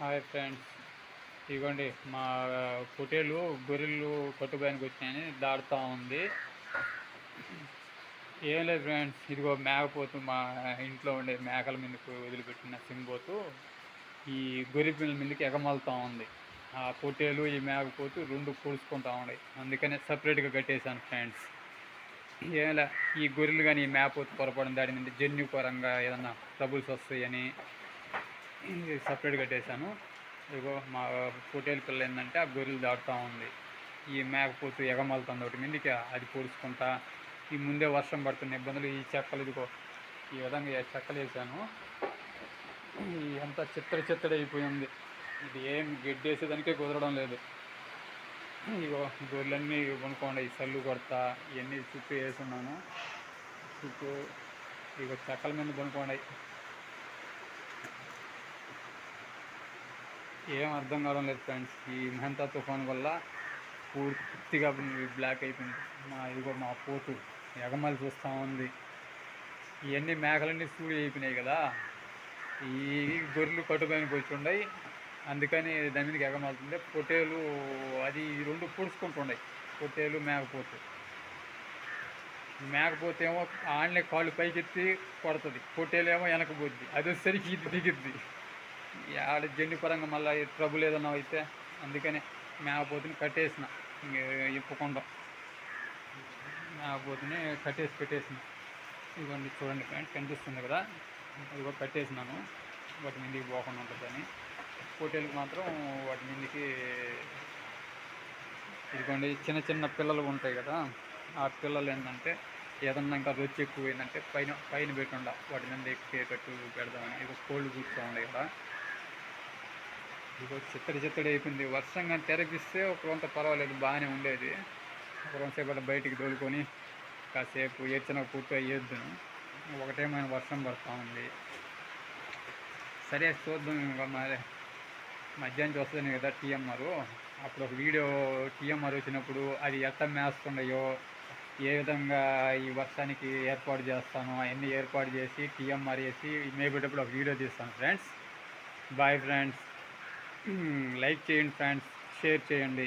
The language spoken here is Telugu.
Hi friends. ఇదిగోండి మా పొటేలు గొర్రెలు కట్టుబానికి వచ్చినాయని దాడుతూ ఉంది. ఏం లేదు ఫ్రెండ్స్ ఇదిగో మేకపోతు మా ఇంట్లో ఉండే మేకల మీదకు వదిలిపెట్టిన సింగపోతు ఈ గొర్రె పిల్లల మీదకి ఎగమలుతూ ఉంది. ఆ పొట్టేలు ఈ మేకపోతు రెండు పొడుచుకుంటా ఉన్నాయి. అందుకనే సపరేట్గా కట్టేశాను ఫ్రెండ్స్. ఏలా ఈ గొర్రెలు కానీ ఈ మేకపోతు పొరపడిన దాడి జన్యుపరంగా ఏదన్నా ట్రబుల్స్ వస్తాయని సపరేట్ కట్టేశాను. ఇదిగో మా పొట్టేలు పిల్ల ఏంటంటే ఆ గొర్రెలు దాటుతూ ఉంది. ఈ మేకపోతు ఎగమలుతుంది ఒకటి మీదకి అది పూడ్చుకుంటా ఈ ముందే వర్షం పడుతున్న ఇబ్బందులు ఈ చెక్కలు ఇదిగో ఈ విధంగా చెక్కలు వేసాను. ఈ అంతా చిత్తడి చిత్తడి అయిపోయింది ఇది ఏం గెడ్డేసేదానికే కుదరడం లేదు. ఇగో గొర్రెలన్నీ కొనుక్కోండి ఈ సల్లు కొడతా ఇవన్నీ చుట్టూ వేసున్నాను. చుట్టూ ఇగో చెక్కల మీద కొనుక్కోండి. ఏం అర్థం కావడం లేదు ఫ్రెండ్స్. ఈ మెహంతా తుఫాన్ వల్ల పూర్తిగా బ్లాక్ అయిపోయింది. మా ఇదిగో మా పోతు ఎగమలు చూస్తూ ఉంది. ఇవన్నీ మేకలన్నీ సూడి అయిపోయినాయి కదా. ఈ గొర్రెలు కట్టుకొని కూర్చుండయి అందుకని దాని మీదకి ఎగమలుతుండే. పొట్టేలు అది ఈ రెండు పొడుచుకుంటుండే పొట్టేలు మేకపోతు. మేకపోతే ఏమో ఆడనే కాళ్ళు పైకెత్తి కొడుతుంది. పొట్టేలు ఏమో వెనక పోద్ది. అది సరికి ఇది దిగిద్ది. ఆడ జన్యుపరంగా పరంగా మళ్ళీ ట్రబుల్ ఏదన్నా అయితే అందుకనే మేకపోతుని కట్టేసిన. ఇంక ఇప్పకుండా మేకపోతుని కట్టేసి పెట్టేసిన. ఇదిగోండి చూడండి ఫ్రెండ్స్ కనిపిస్తుంది కదా? అది కూడా కట్టేసినాను. వాటి మీదకి పోకుండా ఉంటుందని. పోటీలకు మాత్రం వాటి మీదకి ఇదిగోండి చిన్న చిన్న పిల్లలు ఉంటాయి కదా? ఆ పిల్లలు ఏంటంటే ఏదన్నా ఇంకా రుచి ఎక్కువైందంటే పైన పైన పెట్టుండ వాటి మీద ఎక్కేటట్టు పెడదామని. ఇక కోళ్ళు కూర్చో ఉండే కదా? ఇదిగో చిత్తడి చిత్తడి అయిపోయింది. వర్షం కానీ తెరపిస్తే ఒక కొంత పర్వాలేదు బాగానే ఉండేది. ఒక కొంతసేపు అలా బయటికి తోలుకొని కాసేపు ఏడ్చిన పూర్తి అయ్యేద్దును ఒకటేమైనా వర్షం పడుతూ ఉంది. సరే చూద్దాం ఇంకా మరి. మధ్యాహ్నం చూస్తుంది కదా టీఎంఆర్. అప్పుడు ఒక వీడియో టీఎంఆర్ వచ్చినప్పుడు అది ఎంత మేస్తుండయో ఏ విధంగా ఈ వర్షానికి ఏర్పాటు చేస్తాను అవన్నీ ఏర్పాటు చేసి టీఎంఆర్ వేసి మేపేటప్పుడు ఒక వీడియో తీస్తాను ఫ్రెండ్స్ బాయ్ ఫ్రెండ్స్ లైక్ చేయండి ఫ్రెండ్స్ షేర్ చేయండి.